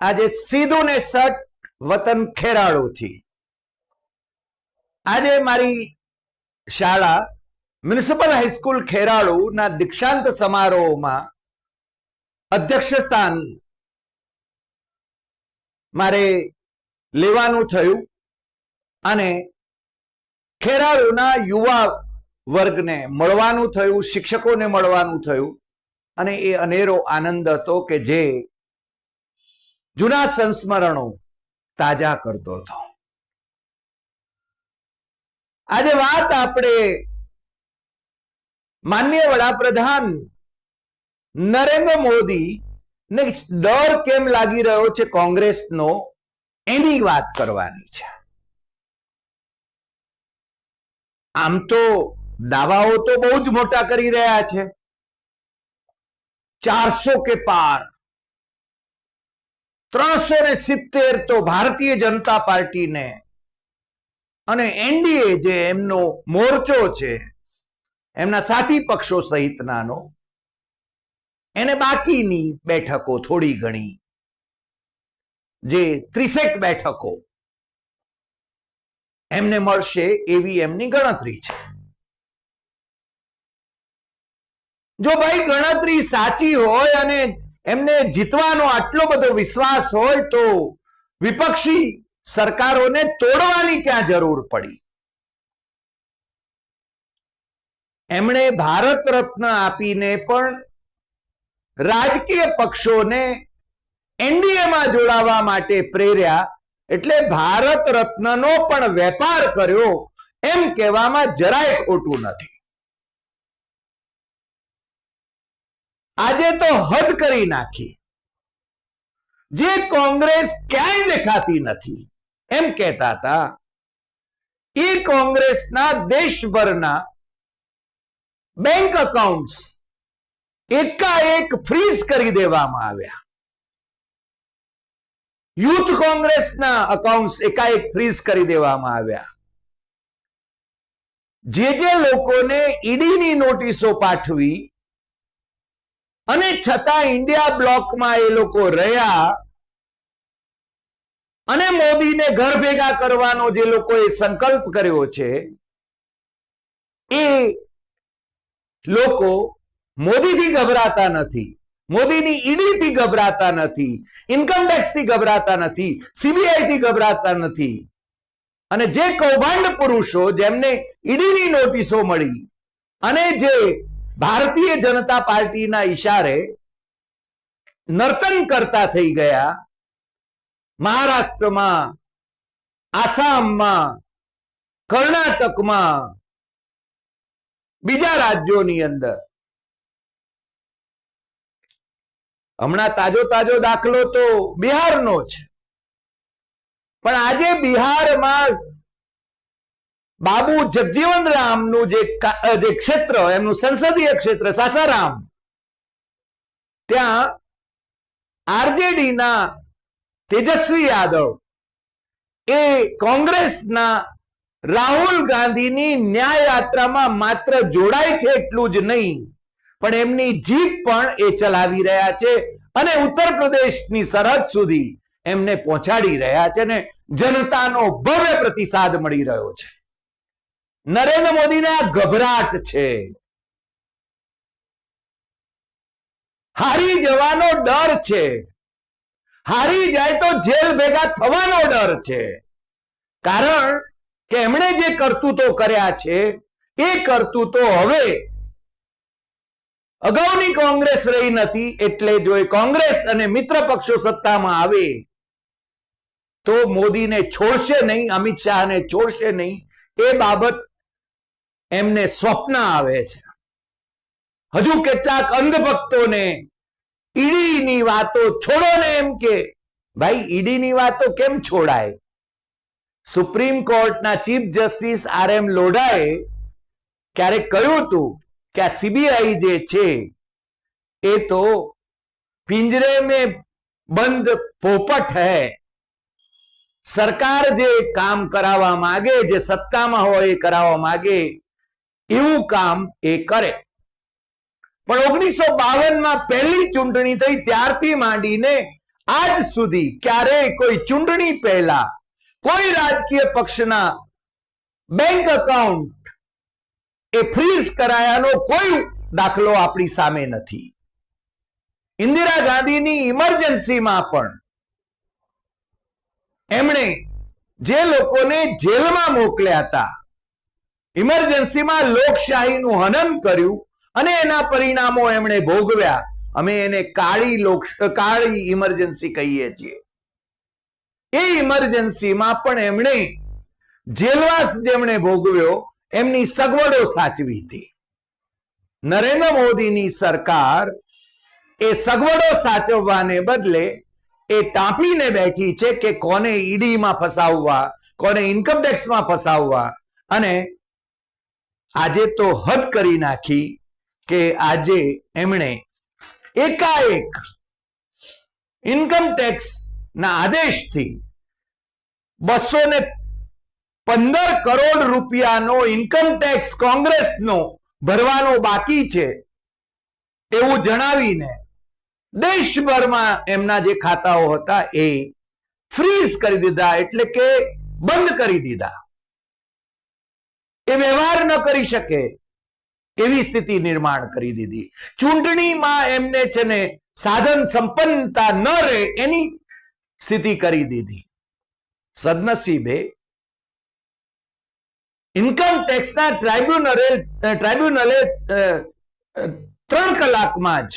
આજે સીધું ને સટ વતન ખેરાળુથી. આજે મારી શાળા મ્યુનિસિપલ હાઈસ્કૂલ ખેરાળુના દીક્ષાંત સમારોહમાં અધ્યક્ષ સ્થાન મારે લેવાનું થયું અને ખેરાળુના યુવા વર્ગને મળવાનું થયું, શિક્ષકોને મળવાનું થયું અને એ અનેરો આનંદ હતો કે જે જૂના સંસ્મરણો તાજા કરતો હતો. આજે વાત આપણે માન્ય વડાપ્રધાન નરેન્દ્ર મોદી ને ડર કેમ લાગી રહ્યો છે કોંગ્રેસનો એની વાત કરવાની છે. આમ તો દાવાઓ તો બહુ જ મોટા કરી રહ્યા છે. ચારસો કે પાર ત્રણસો ને સિત્તેર તો ભારતીય જનતા પાર્ટીને. અને એનડીએ જે એમનો મોરચો છે, એમના સાથી પક્ષો સહિતનાનો, એને બાકીની બેઠકો થોડી ઘણી, જે ત્રીસેક બેઠકો, એમને મળશે એવી એમની ગણતરી છે. જો ભાઈ ગણતરી સાચી હોય અને એમને જીતવાનો આટલો બધો વિશ્વાસ હોય તો વિપક્ષી સરકારોને તોડવાની ક્યાં જરૂર પડી? એમણે ભારત રત્ન આપીને પણ રાજકીય પક્ષોને એનડીએમાં જોડાવા માટે પ્રેર્યા એટલે ભારત રત્નનો પણ વેપાર કર્યો એમ કહેવામાં જરાય ખોટું નથી. આજે તો હદ કરી નાખી. જે કોંગ્રેસ ક્યાંય દેખાતી નથી. એમ કહેતા હતા, એ કોંગ્રેસના દેશભરના બેંક અકાઉન્ટ એકાએક ફ્રીઝ કરી દેવામાં આવ્યા. યુથ કોંગ્રેસના અકાઉન્ટ એકાએક ફ્રીઝ કરી દેવામાં આવ્યા. જે જે લોકોને ઈડીની નોટિસો પાઠવી અને છતાં ઇન્ડિયા બ્લોકમાં એ લોકો રહ્યા અને મોદીને ઘર ભેગા કરવાનો જે લોકોએ સંકલ્પ કર્યો છે, એ લોકો મોદીથી ગભરાતા નથી, મોદીની ઈડીથી ગભરાતા નથી ઇન્કમ ટેક્સથી ગભરાતા નથી સીબીઆઈ થી ગભરાતા નથી. અને જે કૌભાંડ પુરુષો જેમને ઈડીની નોટિસો મળી અને જે ભારતીય જનતા પાર્ટીના ઈશારે નર્તન કરતા થઈ ગયા મહારાષ્ટ્રમાં, આસામમાં, કર્ણાટકમાં, બીજા રાજ્યોની અંદર. હમણાં તાજો તાજો દાખલો તો બિહારનો છે પણ આજે બિહારમાં બાબુ જગજીવન રામનું જે જે ક્ષેત્ર, એમનું સંસદીય ક્ષેત્ર સાસારામ, ત્યાં આરજેડી ના તેજસ્વી યાદવ એ કોંગ્રેસના રાહુલ ગાંધીની ન્યાય યાત્રામાં માત્ર જોડાય છે એટલું જ નહીં, પણ એમની જીપ પણ એ ચલાવી રહ્યા છે અને ઉત્તર પ્રદેશની સરહદ સુધી એમને પહોંચાડી રહ્યા છે ને જનતાનો ભવ્ય પ્રતિસાદ મળી રહ્યો છે. નરેન્દ્ર મોદીને આ ગભરાટ છે. હારી જવાનો ડર છે. હારી જાય તો જેલ ભેગા થવાનો ડર છે. કારણ કે એમણે જે કરતૂતો કર્યા છે, એ કરતૂતો હવે અગાઉની કોંગ્રેસ રહી નથી એટલે જો એ કોંગ્રેસ અને મિત્ર પક્ષો સત્તામાં આવે, તો મોદીને છોડશે નહીં, અમિત શાહને છોડશે નહીં. એ બાબત એમને સ્વપ્ન આવે છે. હજુ કેટલાક અંધભક્તોને ઈડીની વાતો છોડો ને એમ કે, ભાઈ, ઈડીની વાતો કેમ છોડાય? સુપ્રીમ કોર્ટના ચીફ જસ્ટિસ આર એમ લોઢાએ ક્યારેક કહ્યું હતું કે આ સીબીઆઈ જે છે, એ તો પિંજરે મેં બંધ પોપટ હે. સરકાર જે કામ કરાવવા માંગે, જે સત્તામાં હોય એ કરાવવા માંગે એવું કામ એ કરે. પણ ઓગણીસો બાવનમાં પહેલી ચૂંટણી થઈ ત્યારથી માંડીને આજ સુધી ક્યારેય કોઈ ચૂંટણી પહેલા કોઈ રાજકીય પક્ષના બેંક એકાઉન્ટ એ ફ્રીઝ કરાયાનો કોઈ દાખલો આપણી સામે નથી. ઇન્દિરા ગાંધીની ઇમરજન્સીમાં પણ એમણે જે લોકોને જેલમાં મોકલ્યા હતા ઇમરજન્સીમાં લોકશાહીનું હનન કર્યું અને એના પરિણામો એમણે ભોગવ્યા. અમે એને કાળી લોક, કાળી ઇમરજન્સી કહીએ છીએ. એ ઇમરજન્સીમાં પણ એમણે જેલવાસ જેમણે ભોગવ્યો, એમની સગવડો સાચવી હતી. નરેન્દ્ર મોદીની સરકાર એ સગવડો સાચવવાને બદલે એ ટાંપીને બેઠી છે કે કોને ઈડીમાં ફસાવવા, કોને ઇન્કમ ટેક્સમાં ફસાવવા અને આજે તો હદ કરી નાખી કે આજે એમણે એકાએક ઇન્કમ ટેક્સ ના આદેશથી બસો ને પંદર કરોડ રૂપિયાનો ઇન્કમ ટેક્સ કોંગ્રેસનો ભરવાનો બાકી છે એવું જણાવીને દેશભરમાં એમના જે ખાતાઓ હતા એ ફ્રીઝ કરી દીધા, એટલે કે બંધ કરી દીધા. એ વ્યવહાર ન કરી શકે એવી સ્થિતિ નિર્માણ કરી દીધી. ચૂંટણીમાં એમને છે ને સાધન સંપન્નતા ન રહે એની સ્થિતિ કરી દીધી. સદનસીબે ઇન્કમ ટેક્સના ટ્રાઇબ્યુનલે ટ્રાઇબ્યુનલે ત્રણ કલાકમાં જ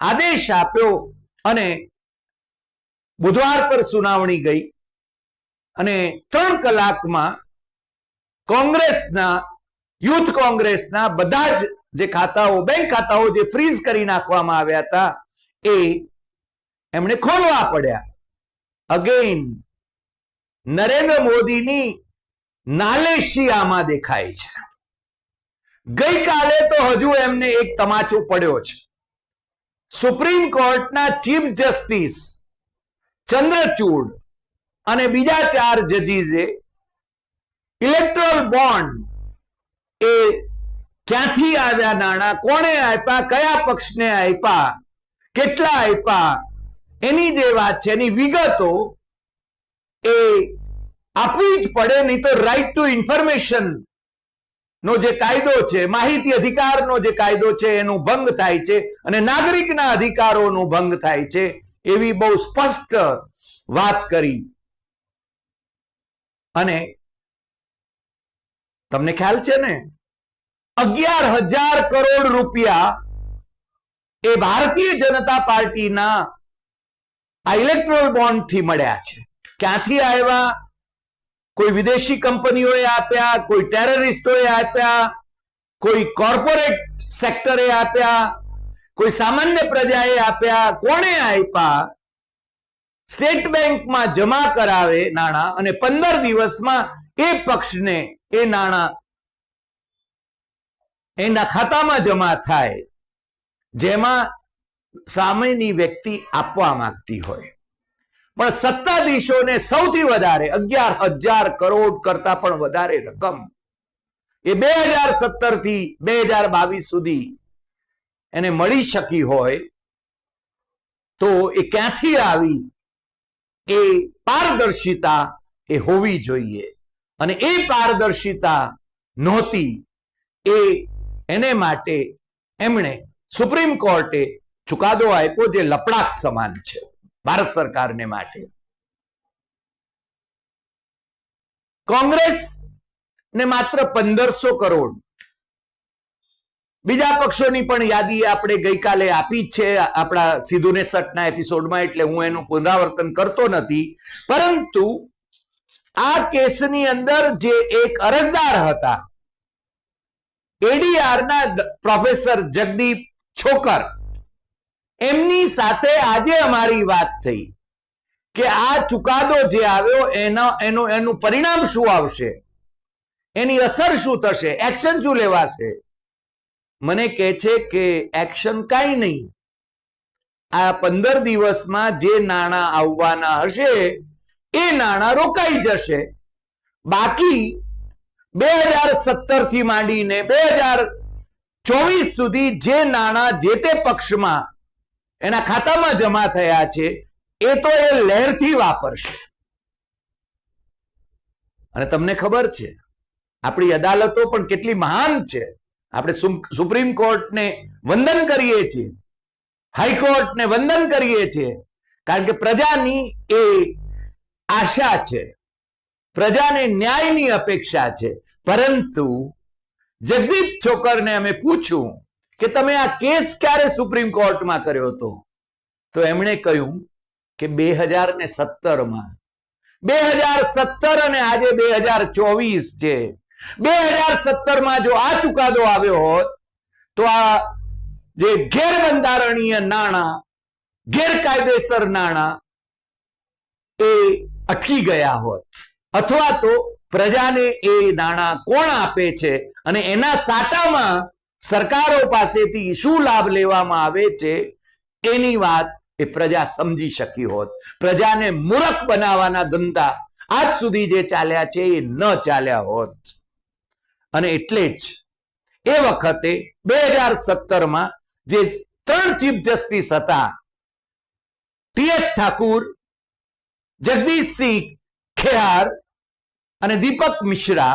આદેશ આપ્યો અને બુધવાર પર સુનાવણી ગઈ અને ત્રણ કલાકમાં કોંગ્રેસના, યુથ કોંગ્રેસના બધા જ જે ખાતાઓ, બેંક ખાતાઓ જે ફ્રીઝ કરી નાખવામાં આવ્યા હતા, એ એમણે ખોલવા પડ્યા. અગેન નરેન્દ્ર મોદીની નાલેશી આમાં દેખાય છે. ગઈકાલે તો હજુ એમને એક તમાચો પડ્યો છે. સુપ્રીમ કોર્ટના ચીફ જસ્ટિસ ચંદ્રચૂડ અને બીજા ચાર જજીસે ઇલેક્ટ્રોલ બોન્ડ એ ક્યાંથી આવ્યા નાણાં? કોણે આપ્યા? કયા પક્ષને આપ્યા? કેટલા આપ્યા? એની જે વાત છે, એની વિગતો એ આપવી જ પડે, નહીં તો રાઈટ ટુ ઇન્ફોર્મેશન નો જે કાયદો છે, માહિતી અધિકારનો જે કાયદો છે, એનું ભંગ થાય છે અને નાગરિકના અધિકારોનો ભંગ થાય છે, એવી બહુ સ્પષ્ટ વાત કરી. અને તમને ખ્યાલ છે ને? અગિયાર હજાર કરોડ રૂપિયા એ ભારતીય જનતા પાર્ટીના આ ઇલેક્ટ્રોલ બોન્ડથી મળ્યા છે. ક્યાંથી આવ્યા? કોઈ વિદેશી કંપનીઓએ આપ્યા, કોઈ ટેરરિસ્ટોએ આપ્યા, કોઈ કોર્પોરેટ સેક્ટરે આપ્યા, કોઈ સામાન્ય પ્રજાએ આપ્યા, કોણે આપ્યા? સ્ટેટ બેંકમાં જમા કરાવે નાણાં અને પંદર દિવસમાં એ પક્ષને એ નાણાં એના ખાતામાં જમા થાય, જેમાં સામેની વ્યક્તિ આપવા માંગતી હોય. પણ સત્તાધીશોને સૌથી વધારે અગિયાર હજાર કરોડ કરતા પણ વધારે રકમ. એ બે હજાર સત્તરથી બે હજાર બાવીસ સુધી એને મળી શકી હોય, તો એ ક્યાંથી આવી? એ પારદર્શિતા એ હોવી જોઈએ. અને એ પારદર્શિતા નહોતી. એ એને માટે એમણે સુપ્રીમ કોર્ટે ચુકાદો આપ્યો જે લપડાક સમાન છે, ભારત સરકારને માટે. કોંગ્રેસ ને માત્ર પંદરસો કરોડ. બીજા પક્ષોની પણ યાદી આપણે ગઈકાલે આપી છે, આપણા સિદ્ધુને સટના એપિસોડમાં એટલે હું એનું પુનરાવર્તન કરતો નથી. પરંતુ આ કેસની અંદર જે એક અરજદાર હતા એડીઆર ના પ્રોફેસર જગદીપ છોકર, એમની સાથે આજે અમારી વાત થઈ કે આ ચુકાદો જે આવ્યો એનો એનો, એનું પરિણામ શું આવશે? એની અસર શું થશે? એક્શન શું લેવાશે? મને કહે છે કે એક્શન કાંઈ નહીં. આ પંદર દિવસમાં જે નાણાં આવવાના હશે એ નાણાં રોકાઈ જશે. બાકી બે હજાર સત્તરથી માંડીને બે હજાર ચોવીસ સુધી જે નાણાં જે તે પક્ષમાં એના ખાતામાં જમા થયા છે, એ તો એ લહેરથી વાપરશે. અને તમને ખબર છે, આપણી અદાલતો પણ કેટલી મહાન છે. આપણે સુપ્રીમ કોર્ટને વંદન કરીએ છીએ. હાઈકોર્ટને વંદન કરીએ છીએ. કારણ કે પ્રજાની એ આશા છે. પ્રજાને ન્યાયની અપેક્ષા છે. પરંતુ જગદીપ છોકરને અમે પૂછ્યું કે તમે આ કેસ ક્યારે સુપ્રીમ કોર્ટમાં કર્યો હતો? તો એમણે કહ્યું કે બે હજાર ને સત્તરમાં. બે હજાર સત્તર અને આજે બે હજાર ચોવીસ છે. બે હજાર સત્તરમાં જો આ ચુકાદો આવ્યો હોત, તો આ જે ગેરબંધારણીય નાણાં, ગેરકાયદેસર નાણાં, એ અટકી ગયા હોત. અથવા તો પ્રજાને એ નાણાં કોણ આપે છે અને એના સાટામાં સરકારો પાસેથી શું લાભ લેવામાં આવે છે? એની વાત એ પ્રજા સમજી શકી હોત. પ્રજાને મૂરખ બનાવવાના ધંધા આજ સુધી જે ચાલ્યા છે એ ન ચાલ્યા હોત. અને એટલે જ એ વખતે બે હજાર સત્તરમાં જે ત્રણ ચીફ જસ્ટિસ હતા ટીએસ ઠાકુર જગદીશસિંહ ખેર અને દીપક મિશ્રા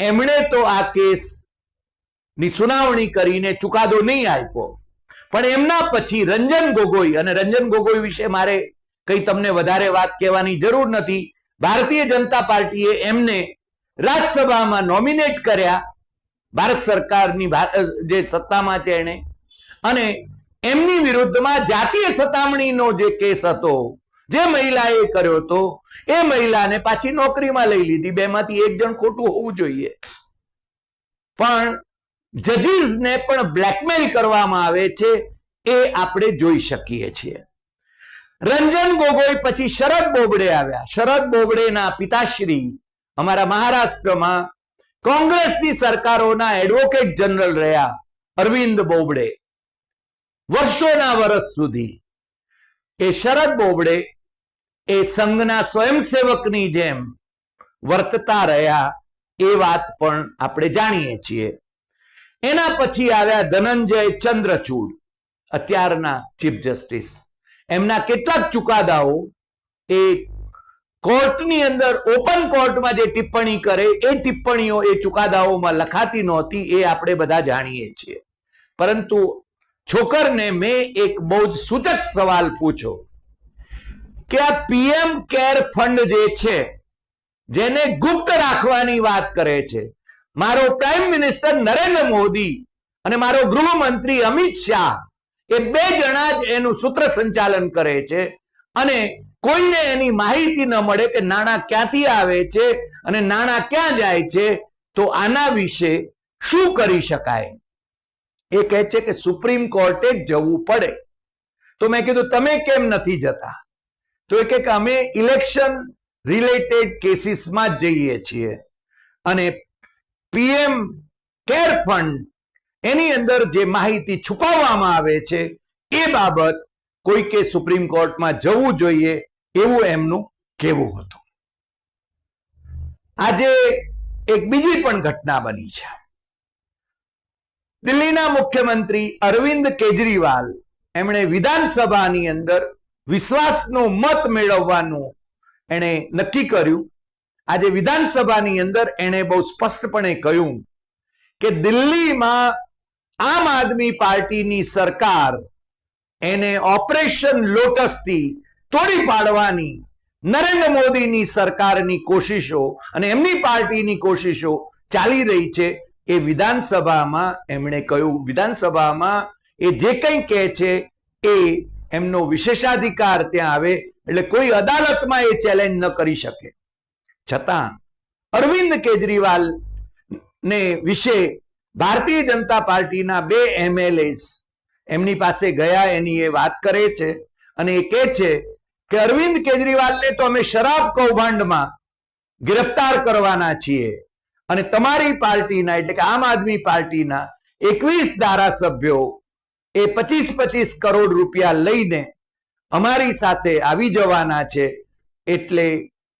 એમણે તો આ કેસની સુનાવણી કરીને ચુકાદો નહીં આપ્યો. પણ એમના પછી રંજન ગોગોઈ અને રંજન ગોગોઈ વિશે મારે કઈ તમને વધારે વાત કહેવાની જરૂર નથી. ભારતીય જનતા પાર્ટીએ એમને રાજ્યસભામાં નોમિનેટ કર્યા. ભારત સરકારની જે સત્તામાં છે એને અને એમની વિરુદ્ધમાં જાતીય સતામણીનો જે કેસ હતો જે મહિલાએ કર્યો હતો, એ મહિલાને પાછી નોકરીમાં લઈ લીધી. બેમાંથી એક જણ ખોટું હોવું જોઈએ. પણ જજીસને પણ બ્લેકમેલ કરવામાં આવે છે એ આપણે જોઈ શકીએ છીએ. રંજન ગોગોઈ પછી શરદ બોબડે આવ્યા. શરદ બોબડેના પિતાશ્રી અમારા મહારાષ્ટ્રમાં કોંગ્રેસની સરકારોના એડવોકેટ જનરલ રહ્યા અરવિંદ બોબડે. વર્ષોના વર્ષ સુધી એ શરદ બોબડે એ સંઘના સ્વયંસેવકની જેમ વર્તતા રહ્યા એ વાત પણ આપણે જાણીએ છીએ. એના પછી આવ્યા ધનંજય ચંદ્રચૂડ, અત્યારના ચીફ જસ્ટિસ. એમના કેટલાક ચુકાદાઓ એ કોર્ટની અંદર, ઓપન કોર્ટમાં જે ટિપ્પણી કરે, એ ટિપ્પણીઓ, એ ચુકાદાઓમાં લખાતી નહોતી, એ આપણે બધા જાણીએ છીએ. પરંતુ છોકરને મેં એક બહુ જ સૂચક સવાલ પૂછ્યો. કે આ પીએમ કેર ફંડ જે છે, જેને ગુપ્ત રાખવાની વાત કરે છે. મારો પ્રાઇમ મિનિસ્ટર નરેન્દ્ર મોદી અને મારો ગૃહમંત્રી અમિત શાહ એ બે જણા જ એનું સૂત્ર સંચાલન કરે છે અને કોઈને એની માહિતી ન મળે કે નાણાં ક્યાંથી આવે છે અને નાણાં ક્યાં જાય છે, તો આના વિશે શું કરી શકાય? એ કહે છે કે સુપ્રીમ કોર્ટે જવું પડે. તો મેં કીધું, તમે કેમ નથી જતા? તો કે અમે ઇલેક્શન રિલેટેડ કેસીસમાં જઈએ છીએ. અને પીએમ કેર ફંડ એની અંદર જે માહિતી છુપાવવામાં આવે છે, એ બાબત કોઈ કે સુપ્રીમ કોર્ટમાં જવું જોઈએ એવું એમનું કહેવું હતું. આજે એક બીજી પણ ઘટના બની છે. દિલ્હીના મુખ્યમંત્રી અરવિંદ કેજરીવાલ એમણે વિધાનસભાની અંદર વિશ્વાસનો મત મેળવવાનું એણે નક્કી કર્યું. આજે વિધાનસભાની અંદર એણે બહુ સ્પષ્ટપણે કહ્યું કે દિલ્હીમાં આમ આદમી પાર્ટીની સરકાર એને ઓપરેશન લોટસથી તોડી પાડવાની નરેન્દ્ર મોદીની સરકારની કોશિશો અને એમની પાર્ટીની કોશિશો ચાલી રહી છે એ વિધાનસભામાં એમણે કહ્યું. વિધાનસભામાં એ જે કંઈ કહે છે એ એમનો વિશેષાધિકાર ત્યાં આવે, એટલે કોઈ અદાલતમાં એ ચેલેન્જ ન કરી શકે. છતાં, અરવિંદ કેજરીવાલ ને વિશે ભારતીય જનતા પાર્ટીના બે એમએલએસ એમની પાસે ગયા, એની એ વાત કરે છે અને એ કહે છે કે અરવિંદ કેજરીવાલને તો અમે શરાબ કૌભાંડમાં ગિરફતાર કરવાના છીએ અને તમારી પાર્ટીના, એટલે કે આમ આદમી પાર્ટીના એકવીસ ધારાસભ્યો એ પચીસ પચીસ કરોડ રૂપિયા લઈને અમારી સાથે આવી જવાના છે. એટલે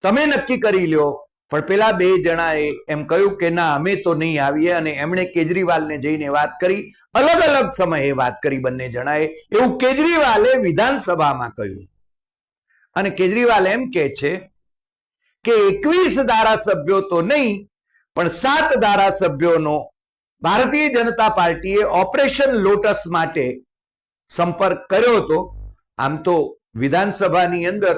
તમે નક્કી કરી લ્યો. પણ પેલા બે જણાએ એમ કહ્યું કે ના, અમે તો નહીં આવીએ અને એમણે કેજરીવાલને જઈને વાત કરી. અલગ અલગ સમયે વાત કરી બંને જણાએ. એવું કેજરીવાલે વિધાનસભામાં કહ્યું. અને કેજરીવાલ એમ કે છે કે એકવીસ ધારાસભ્યો તો નહીં, પણ સાત ધારાસભ્યોનો ભારતીય જનતા પાર્ટીએ ઓપરેશન લોટસ માટે સંપર્ક કર્યો હતો. આમ તો વિધાનસભાની અંદર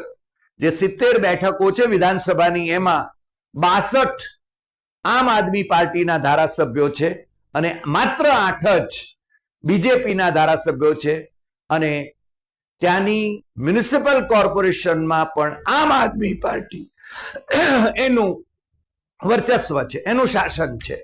જે સિત્તેર બેઠકો છે વિધાનસભાની, એમાં બાસઠ આમ આદમી પાર્ટીના ધારાસભ્યો છે અને માત્ર આઠ જ બીજેપીના ધારાસભ્યો છે અને ત્યાંની મ્યુનિસિપલ કોર્પોરેશનમાં પણ આમ આદમી પાર્ટી એનું વર્ચસ્વ છે, એનું શાસન છે.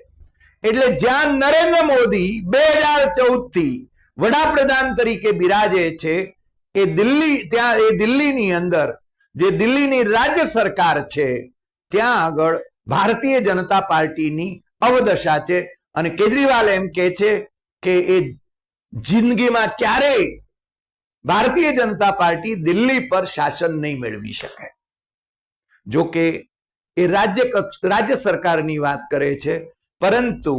એટલે જ્યાં નરેન્દ્ર મોદી બે હજાર ચૌદથી વડાપ્રધાન તરીકે બિરાજે છે, એ દિલ્હી, ત્યાં, એ દિલ્હીની અંદર, જે દિલ્હીની રાજ્ય સરકાર છે, ત્યાં આગળ ભારતીય જનતા પાર્ટીની અવદશા છે. અને કેજરીવાલ એમ કે છે કે એ જિંદગીમાં ક્યારેય ભારતીય જનતા પાર્ટી દિલ્હી પર શાસન નહીં મેળવી શકે. જો કે એ રાજ્ય રાજ્ય સરકારની વાત કરે છે પરંતુ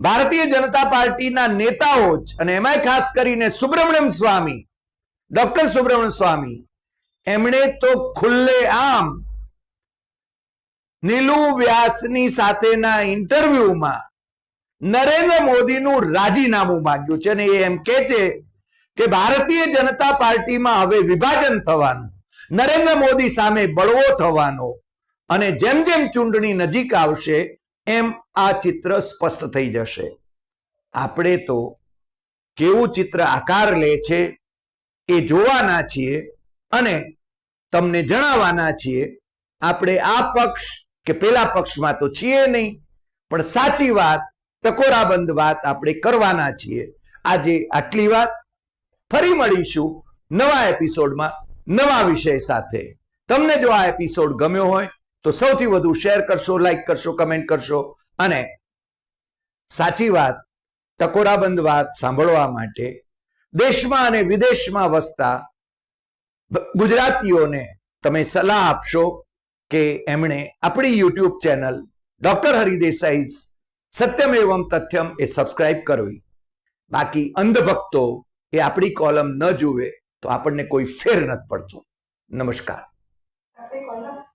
ભારતીય જનતા પાર્ટીના નેતાઓ જ અને એમાંય ખાસ કરીને સુબ્રમણ્યમ સ્વામી, ડોક્ટર સુબ્રમણ્યમ સ્વામી, એમણે તો ખુલ્લે આમ નીલુ વ્યાસની સાથેના ઇન્ટરવ્યુમાં નરેન્દ્ર મોદીનું રાજીનામું માંગ્યું છે અને એ એમ કે છે કે ભારતીય જનતા પાર્ટીમાં હવે વિભાજન થવાનું, નરેન્દ્ર મોદી સામે બળવો થવાનો અને જેમ જેમ ચૂંટણી નજીક આવશે એમ આ ચિત્ર સ્પષ્ટ થઈ જશે. આપણે તો કેવું ચિત્ર આકાર લે છે એ જોવાના છીએ અને તમને જણાવવાના છીએ. આપણે આ પક્ષ કે પેલા પક્ષમાં તો છીએ નહીં, પણ સાચી વાત ટકોરાબંધ વાત આપણે કરવાના છીએ. આજે આટલી વાત. ફરી મળીશું નવા એપિસોડમાં નવા વિષય સાથે. તમને જો આ એપિસોડ ગમ્યો હોય તો સૌથી વધુ શેર કરશો લાઈક કરશો કમેન્ટ કરશો. અને સાચી વાત, ટકોરાબંધ વાત સાંભળવા માટે દેશમાં અને વિદેશમાં વસતા ગુજરાતીઓને તમે સલાહ આપશો કે એમણે આપણી YouTube channel doctor Hari Desai Satyam Evam Tathyam એ સબસ્ક્રાઇબ કરવી. બાકી અંધભક્તો એ આપણી કોલમ ન જુએ તો આપણને કોઈ ફેર નથી પડતો. નમસ્કાર.